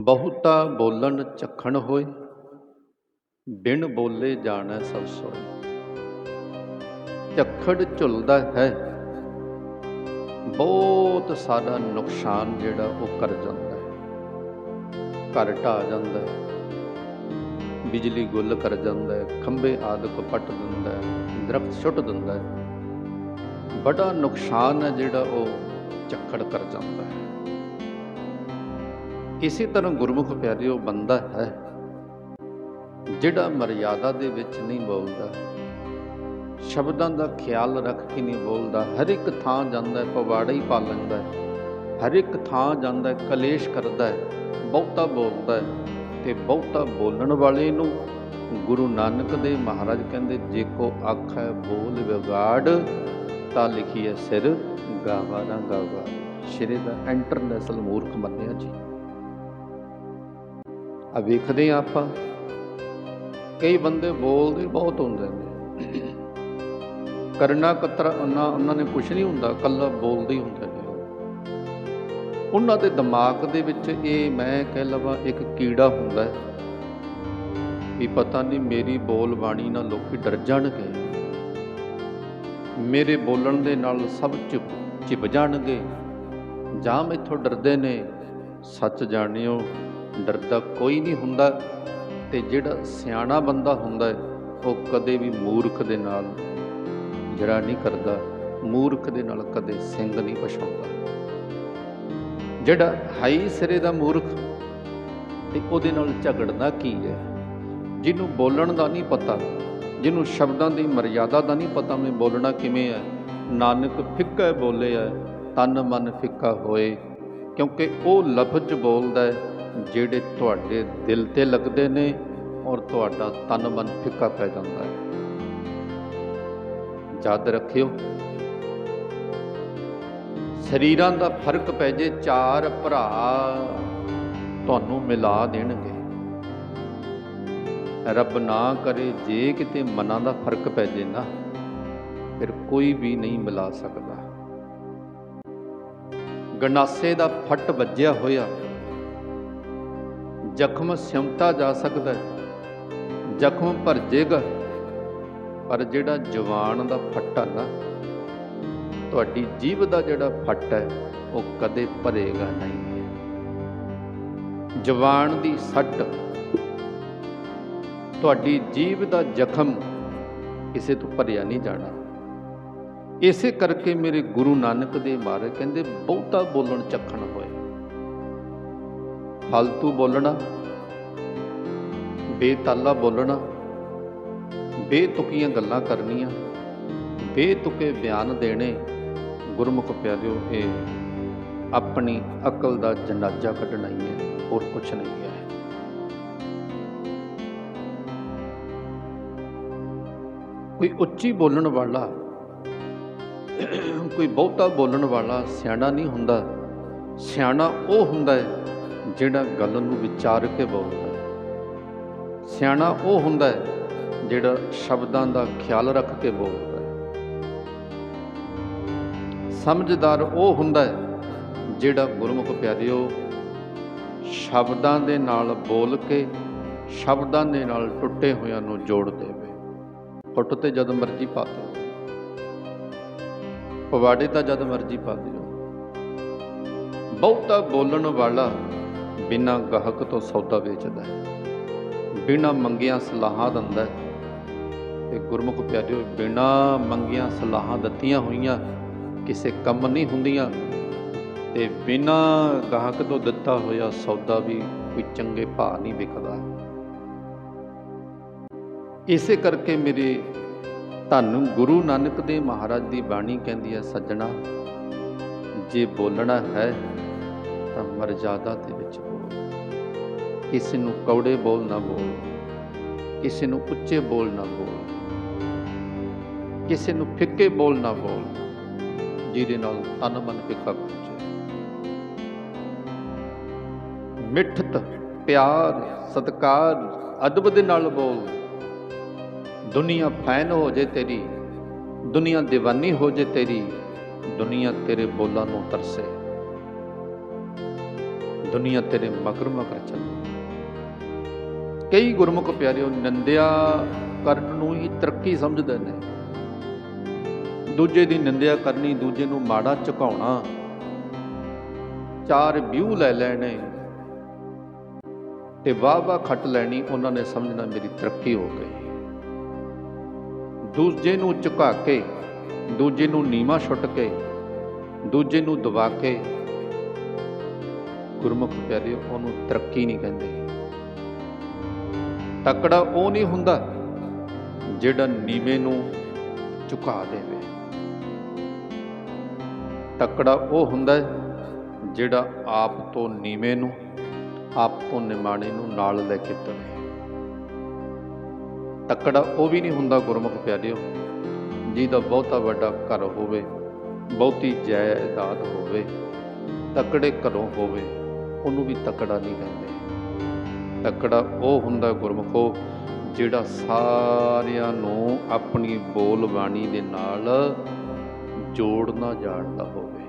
ਬਹੁਤਾ ਬੋਲਣ ਚਖਣ ਹੋਏ, ਬਿਨ ਬੋਲੇ ਜਾਣੈ ਸਭ ਸੋਏ। ਝੱਖੜ ਝੁਲਦਾ ਹੈ, ਬਹੁਤ ਸਾਰਾ ਨੁਕਸਾਨ ਜਿਹੜਾ ਉਹ ਕਰ ਜਾਂਦਾ ਹੈ। ਘਰ ਢਾਹ ਜਾਂਦਾ ਹੈ, ਬਿਜਲੀ ਗੁੱਲ ਕਰ ਜਾਂਦਾ ਹੈ, ਖੰਭੇ ਆਦਿਕ ਪੱਟ ਦਿੰਦਾ ਹੈ, ਦਰਖਤ ਸੁੱਟ ਦਿੰਦਾ ਹੈ। ਬੜਾ ਨੁਕਸਾਨ ਹੈ ਜਿਹੜਾ ਉਹ ਝੱਖੜ ਕਰ ਜਾਂਦਾ ਹੈ। ਇਸੇ ਤਰ੍ਹਾਂ ਗੁਰਮੁਖ ਪਿਆਰਿਓ, ਬੰਦਾ ਹੈ ਜਿਹੜਾ ਮਰਿਆਦਾ ਦੇ ਵਿੱਚ ਨਹੀਂ ਬੋਲਦਾ। ਸ਼ਬਦਾਂ ਦਾ ਖਿਆਲ ਰੱਖ ਕੇ ਨਹੀਂ ਬੋਲਦਾ। ਹਰ ਇੱਕ ਥਾਂ ਜਾਂਦਾ, ਪਵਾੜਾ ਹੀ ਪਾ ਲੈਂਦਾ ਹਰ ਇੱਕ ਥਾਂ ਜਾਂਦਾ, ਕਲੇਸ਼ ਕਰਦਾ ਹੈ, ਬਹੁਤਾ ਬੋਲਦਾ ਹੈ ਤੇ ਬਹੁਤਾ ਬੋਲਣ ਵਾਲੇ ਨੂੰ ਗੁਰੂ ਨਾਨਕ ਦੇ ਮਹਾਰਾਜ ਕਹਿੰਦੇ, ਜੇ ਕੋ ਆਖੈ ਬੋਲ ਵਿਗਾੜ, ਤਾਂ ਲਿਖੀਏ ਸਿਰ ਗਾਵਾ ਨਾ ਗਾਵਾ। ਸ਼੍ਰੀ ਦਾ ਇੰਟਰਨੈਸ਼ਨਲ ਮੂਰਖ ਮੰਨਿਆ ਜੀ। ਆ ਵੇਖਦੇ ਹਾਂ ਆਪਾਂ। ਕਈ ਬੰਦੇ ਬੋਲਦੇ ਬਹੁਤ ਹੁੰਦੇ ਨੇ। ਕਰਨਾ ਕਤਰ ਉਹਨਾਂ ਉਹਨਾਂ ਨੇ ਕੁਝ ਨਹੀਂ ਹੁੰਦਾ ਕੱਲਾ ਬੋਲਦੇ ਹੀ ਹੁੰਦੇ ਨੇ। ਉਹਨਾਂ ਦੇ ਦਿਮਾਗ ਦੇ ਵਿੱਚ ਇਹ ਮੈਂ ਕਹਿ ਲਵਾਂ ਇੱਕ ਕੀੜਾ ਹੁੰਦਾ ਹੈ ਵੀ ਪਤਾ ਨਹੀਂ ਮੇਰੀ ਬੋਲ ਬਾਣੀ ਨਾਲ ਲੋਕੀ ਡਰ ਜਾਣਗੇ। ਮੇਰੇ ਬੋਲਣ ਦੇ ਨਾਲ ਸਭ ਚੁੱਪ, ਚਿਪ ਜਾਣਗੇ। ਜਾਂ ਮੈਥੋਂ ਡਰਦੇ ਨੇ, ਸੱਚ ਜਾਣਿਓ। ਡਰਦਾ ਕੋਈ ਨਹੀਂ ਹੁੰਦਾ ਤੇ ਜਿਹੜਾ ਸਿਆਣਾ ਬੰਦਾ ਹੁੰਦਾ ਹੈ, ਉਹ ਕਦੇ ਵੀ ਮੂਰਖ ਦੇ ਨਾਲ ਜਰਾ ਨਹੀਂ ਕਰਦਾ, ਮੂਰਖ ਦੇ ਨਾਲ ਕਦੇ ਸਿੰਘ ਨਹੀਂ ਪਛਾਉਂਦਾ ਜਿਹੜਾ ਹਾਈ ਸਿਰੇ ਦਾ ਮੂਰਖ ਤੇ ਉਹਦੇ ਨਾਲ ਝਗੜਨਾ ਕੀ ਹੈ? ਜਿਹਨੂੰ ਬੋਲਣ ਦਾ ਨਹੀਂ ਪਤਾ, ਜਿਹਨੂੰ ਸ਼ਬਦਾਂ ਦੀ ਮਰਿਆਦਾ ਦਾ ਨਹੀਂ ਪਤਾ ਮੈਂ ਬੋਲਣਾ ਕਿਵੇਂ ਹੈ, ਨਾਨਕ ਫਿੱਕਾ ਬੋਲੇ ਹੈ ਤਨ ਮਨ ਫਿੱਕਾ ਹੋਏ, ਕਿਉਂਕਿ ਉਹ ਲਫ਼ਜ਼ ਬੋਲਦਾ ਹੈ ਜਿਹੜੇ ਤੁਹਾਡੇ ਦਿਲ ਤੇ ਲੱਗਦੇ ਨੇ ਔਰ ਤੁਹਾਡਾ ਤਨ ਮਨ ਫਿੱਕਾ ਪੈ ਜਾਂਦਾ ਹੈ। ਯਾਦ ਰੱਖਿਓ, ਸਰੀਰਾਂ ਦਾ ਫ਼ਰਕ ਪੈ ਜੇ, ਚਾਰ ਭਰਾ ਤੁਹਾਨੂੰ ਮਿਲਾ ਦੇਣਗੇ। ਰੱਬ ਨਾ ਕਰੇ, ਜੇ ਕਿਤੇ ਮਨਾਂ ਦਾ ਫ਼ਰਕ ਪੈ ਜੇ ਨਾ, ਫਿਰ ਕੋਈ ਵੀ ਨਹੀਂ ਮਿਲਾ ਸਕਦਾ। ਗੰਡਾਸੇ ਦਾ ਫੱਟ ਵੱਜਿਆ ਹੋਇਆ ਜ਼ਖਮ ਸਿਮਟਾ ਜਾ ਸਕਦਾ ਹੈ। ਜ਼ਖਮ ਭਰਜੇਗਾ ਪਰ ਜਿਹੜਾ ਜਵਾਨ ਦਾ ਫੱਟਾ ਨਾ, ਤੁਹਾਡੀ ਜੀਵ ਦਾ ਜਿਹੜਾ ਫੱਟ ਹੈ, ਉਹ ਕਦੇ ਭਰੇਗਾ ਨਹੀਂ। ਜਵਾਨ ਦੀ ਸੱਟ, ਤੁਹਾਡੀ ਜੀਵ ਦਾ ਜ਼ਖਮ ਕਿਸੇ ਤੋਂ ਭਰਿਆ ਨਹੀਂ ਜਾਣਾ। ਇਸੇ ਕਰਕੇ ਮੇਰੇ ਗੁਰੂ ਨਾਨਕ ਦੇ ਬਾਰੇ ਕਹਿੰਦੇ, ਬਹੁਤਾ ਬੋਲਣ ਚੱਖਣ ਫालतू ਬੋਲਣਾ, ਬੇਤਾਲਾ ਬੋਲਣਾ, ਬੇਤੁਕੀਆਂ ਗੱਲਾਂ ਕਰਨੀਆਂ, ਬੇਤੁਕੇ ਬਿਆਨ ਦੇਣੇ, ਗੁਰਮੁਖ ਪਿਆਰਿਓ, ਇਹ ਆਪਣੀ ਅਕਲ ਦਾ ਜਨਾਜ਼ਾ ਕੱਢਣਾ ਹੀ ਹੈ, ਹੋਰ ਕੁਝ ਨਹੀਂ ਹੈ। ਕੋਈ ਉੱਚੀ ਬੋਲਣ ਵਾਲਾ, ਕੋਈ ਬਹੁਤਾ ਬੋਲਣ ਵਾਲਾ ਸਿਆਣਾ ਨਹੀਂ ਹੁੰਦਾ, ਸਿਆਣਾ ਉਹ ਹੁੰਦਾ ਹੈ ਜਿਹੜਾ ਗੱਲ ਨੂੰ ਵਿਚਾਰ ਕੇ ਬੋਲਦਾ ਸਿਆਣਾ ਉਹ ਹੁੰਦਾ ਹੈ ਜਿਹੜਾ ਸ਼ਬਦਾਂ ਦਾ ਖਿਆਲ ਰੱਖ ਕੇ ਬੋਲਦਾ ਸਮਝਦਾਰ ਉਹ ਹੁੰਦਾ ਹੈ ਜਿਹੜਾ ਗੁਰਮੁਖ ਪਿਆਰਿਓ, ਸ਼ਬਦਾਂ ਦੇ ਨਾਲ ਬੋਲ ਕੇ ਸ਼ਬਦਾਂ ਦੇ ਨਾਲ ਟੁੱਟੇ ਹੋਇਆਂ ਨੂੰ ਜੋੜ ਦੇਵੇ। ਫੁੱਟ ਤੇ ਜਦ ਮਰਜ਼ੀ ਪਾ ਦਿਓ। ਪਵਾੜੇ ਤਾਂ ਜਦ ਮਰਜ਼ੀ ਪਾ ਦਿਓ। ਬਹੁਤਾ ਬੋਲਣ ਵਾਲਾ ਬਿਨਾਂ ਗਾਹਕ ਤੋਂ ਸੌਦਾ ਵੇਚਦਾ ਹੈ। ਬਿਨਾਂ ਮੰਗਿਆਂ ਸਲਾਹਾਂ ਦਿੰਦਾ ਹੈ। ਤੇ ਗੁਰਮੁਖ ਪਿਆਰਿਓ, ਬਿਨਾਂ ਮੰਗਿਆਂ ਸਲਾਹਾਂ ਦਿੱਤੀਆਂ ਹੋਈਆਂ ਕਿਸੇ ਕੰਮ ਨਹੀਂ ਹੁੰਦੀਆਂ ਤੇ ਬਿਨਾਂ ਗਾਹਕ ਤੋਂ ਦਿੱਤਾ ਹੋਇਆ ਸੌਦਾ ਵੀ ਕੋਈ ਚੰਗੇ ਭਾਅ ਨਹੀਂ ਵਿਕਦਾ। ਇਸੇ ਕਰਕੇ ਮੇਰੇ ਤੁਹਾਨੂੰ ਗੁਰੂ ਨਾਨਕ ਦੇ ਮਹਾਰਾਜ ਦੀ ਬਾਣੀ ਕਹਿੰਦੀ ਹੈ, ਸੱਜਣਾ, ਜੇ ਬੋਲਣਾ ਹੈ ਤਾਂ ਮਰਜ਼ਾਦਾ ਦੇ ਵਿੱਚ ਬੋਲ। ਕਿਸੇ ਨੂੰ ਕੌੜੇ ਬੋਲ ਨਾ ਬੋਲ। ਕਿਸੇ ਨੂੰ ਉੱਚੇ ਬੋਲ ਨਾ ਬੋਲ। ਕਿਸੇ ਨੂੰ ਫਿੱਕੇ ਬੋਲ ਨਾ ਬੋਲ, ਜਿਹਦੇ ਨਾਲ ਤਨ ਮਨ ਫਿੱਕਾ ਪੈ ਮਿੱਠਤ, ਪਿਆਰ, ਸਤਕਾਰ, ਅਦਬ ਦੇ ਨਾਲ ਬੋਲ। ਦੁਨੀਆ ਫੈਨ ਹੋ ਜੇ ਤੇਰੀ, ਦੁਨੀਆ دیਵਾਨੀ ਹੋ ਜੇ ਤੇਰੀ, ਦੁਨੀਆ ਤੇਰੇ ਬੋਲਾਂ ਨੂੰ ਤਰਸੇ। ਦੁਨੀਆ ਤੇਰੇ ਮਗਰ ਮਗਰ ਚੱਲੂ। ਕਈ ਗੁਰਮੁਖ ਪਿਆਰਿਓ ਨਿੰਦਿਆ ਕਰਨ ਨੂੰ ਹੀ ਤਰੱਕੀ ਸਮਝਦੇ ਨੇ। ਦੂਜੇ ਦੀ ਨਿੰਦਿਆ ਕਰਨੀ ਦੂਜੇ ਨੂੰ ਮਾੜਾ ਝੁਕਾਉਣਾ। ਚਾਰ ਵਿਊ ਲੈ ਲੈਣੇ। ਤੇ ਵਾਹ ਵਾਹ ਖੱਟ ਲੈਣੀ, ਉਹਨਾਂ ਨੇ ਸਮਝਣਾ ਮੇਰੀ ਤਰੱਕੀ ਹੋ ਗਈ। ਦੂਜੇ ਨੂੰ ਝੁਕਾ ਕੇ, ਦੂਜੇ ਨੂੰ ਨੀਵਾ ਛੁੱਟ ਕੇ, ਦੂਜੇ ਨੂੰ ਦਬਾ ਕੇ ਗੁਰਮੁਖ ਪਿਆਰਿਓ, ਉਹਨੂੰ ਤਰੱਕੀ ਨਹੀਂ ਕਹਿੰਦੇ। ਤਕੜਾ ਉਹ ਨਹੀਂ ਹੁੰਦਾ ਜਿਹੜਾ ਨੀਵੇਂ ਨੂੰ ਝੁਕਾ ਦੇਵੇ। ਤਕੜਾ ਉਹ ਹੁੰਦਾ ਜਿਹੜਾ ਆਪ ਤੋਂ ਨੀਵੇਂ ਨੂੰ, ਆਪ ਤੋਂ ਨਿਮਾਣੇ ਨੂੰ ਨਾਲ ਲੈ ਕੇ ਤੁਰੇ। ਤਕੜਾ ਉਹ ਵੀ ਨਹੀਂ ਹੁੰਦਾ ਗੁਰਮੁਖ ਪਿਆਰਿਓ, ਜਿਹਦਾ ਬਹੁਤਾ ਵੱਡਾ ਘਰ ਹੋਵੇ, ਬਹੁਤੀ ਜਾਇਦਾਦ ਹੋਵੇ, ਤਕੜੇ ਘਰੋਂ ਹੋਵੇ। ਉਹਨੂੰ ਵੀ ਤਕੜਾ ਨਹੀਂ ਕਹਿੰਦੇ। ਤਕੜਾ ਉਹ ਹੁੰਦਾ ਗੁਰਮੁਖੋ ਜਿਹੜਾ ਸਾਰਿਆਂ ਨੂੰ ਆਪਣੀ ਬੋਲ ਬਾਣੀ ਦੇ ਨਾਲ ਜੋੜਨਾ ਜਾਣਦਾ ਹੋਵੇ।